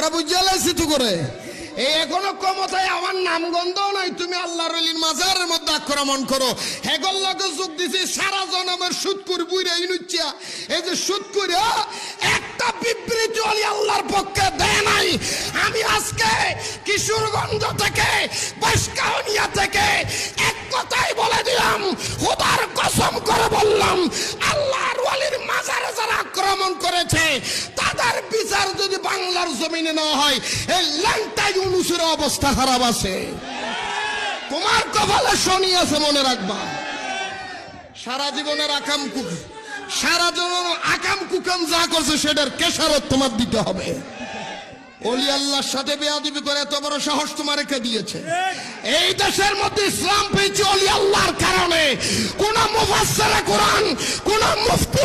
আমরা বুঝে লাইছি করে? এই এখনও ক্ষমতায় আমার নামগন্ধ নাই। তুমি আল্লাহর অলির মাজারের মধ্যে আক্রমণ করো। হেগল লগে যোগ দিছি, সারা জনমের সুদ করে বুইরে ইনুচ্ছিয়া। এই যে সুদ করে একটা বিবৃতি অলি আল্লাহর পক্ষে দেয় নাই। আমি আজকে কিশোরগঞ্জ থেকে, বাসকাউনিয়া থেকে এক কথাই বলে দিলাম, খোদার কসম করে বললাম, আল্লাহর ওয়ালির মাজারে যারা আক্রমণ করেছে তাদের বিচার যদি বাংলার জমিনে না হয়, এই ল্যাংটাই অনুসের অবস্থা খারাপ আছে। তোমার কপালে শনি আছে মনে রাখবা। সারা জীবনের আকাম কুক, সারা জীবন আকাম কুকাম যা করছে, সেটার কেশারত তোমার দিতে হবে। অলি আল্লাহর সাথে বেয়াদিবি করে এত বড় সাহস তোমার রেখে দিয়েছে? এই দেশের মধ্যে ইসলাম পেয়েছে অলি আল্লাহর কারণে। কোরআন, কোন মুফতি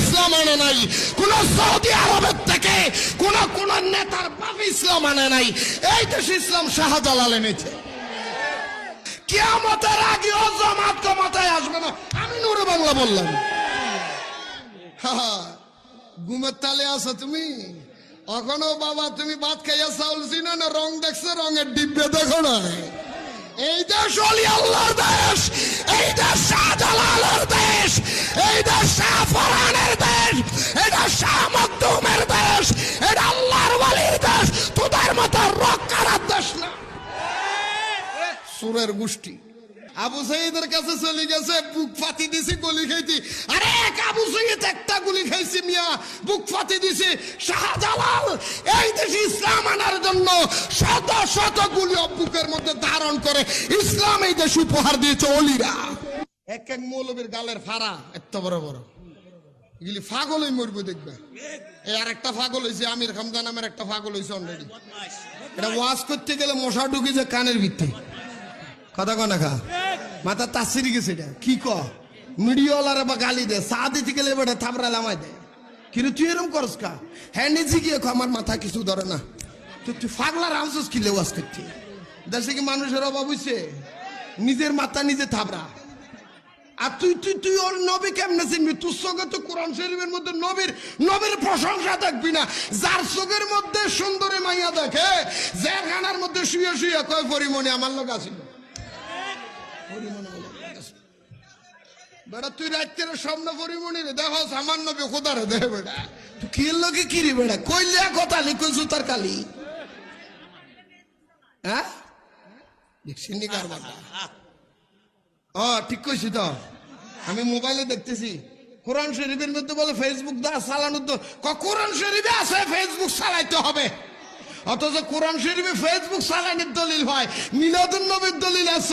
ইসলাম নাই, কোন সৌদি আরবের থেকে কোন কোন নেতার বাপ ইসলাম নাই, এই ইসলাম শাহজালাল এনেছে। কিয়ামতের জামাত ক্ষমতায় আসবে না, আমি নুরে বাংলা বললাম। তালে আছো তুমি? এখনও বাবা তুমি ভাত খাইয়া চাউল চিনো না, রং দেখছ, রঙের ডিব্বে দেখো না? এই দেশ অলি আল্লাহর দেশ। এটা আল্লাহর দেশ। তোদের মতো দেশ না। সুরের গোষ্ঠী। আবু সাইদের কাছে চলে গেছে, বুক ফাতি দিছে, গুলি খাইতি আরে এক আবু সাইদ, একটা গুলি খাইছি মিয়া, বুক ফাতি দিছে। শাহজালাল, এই দেশে ইসলাম আনার জন্য শত শত গুলি মধ্যে ধারণ করে। ইসলাম এই দেশ উপহার দিয়েছে অলিরা। এক এক মৌলবীর গালের ফাড়া, এত বড় বড়। এগুলি ফাগলই মরবে দেখবে। এই আর একটা ফাগল হয়েছে আমির খামদা নামের একটা ফাগল হয়েছে অলরেডি এটা ওয়াজ করতে গেলে মশা ঢুকে যায় কানের ভিত্তি কথা কনা খা? মাথা তাসিরি গেছে এটা। কি ক? মিডিয়াওয়ালারে বা গালি দে চা দিতে গেলে বেটা থাপড়া লামাই দেয়। কিন্তু তুই এরকম করস কা হ্যাঁ নিজে গিয়ে আমার মাথা কিছু ধরে না। তুই তুই ফাগলা রামসস কি লেওয়াজ করতে? দেশে কি মানুষের অভাব হইছে? নিজের মাথা নিজে থাপড়া। আর তুই তুই তুই ওর নবী কেমনে চিনবি? তোর চোখে তো কোরআন শরীফের মধ্যে নবীর নবীর প্রশংসা দেখবি না। যার চোখের মধ্যে সুন্দরী মাইয়া দেখে, যে মধ্যে শুয়ে শুয়ে কয় আমার লোক আছিল। বেটা, তুই রাত্রের স্বপ্ন রে আমার নবী খোদারে দে বেটা। তুই কি কইলে কথা কালি? হ্যাঁ? ঠিক কইছি তো। আমি মোবাইলে দেখতেছি। কোরআন শরীফের মধ্যে বলে, ফেসবুক দা চালানো তো কোরআন শরীফে আছে, ফেসবুক চালাইতে হবে। অথচ কোরআন শরীফে ফেসবুক চালানোর দলিল হয়। মিলাদুল নবীর দলিল আছে।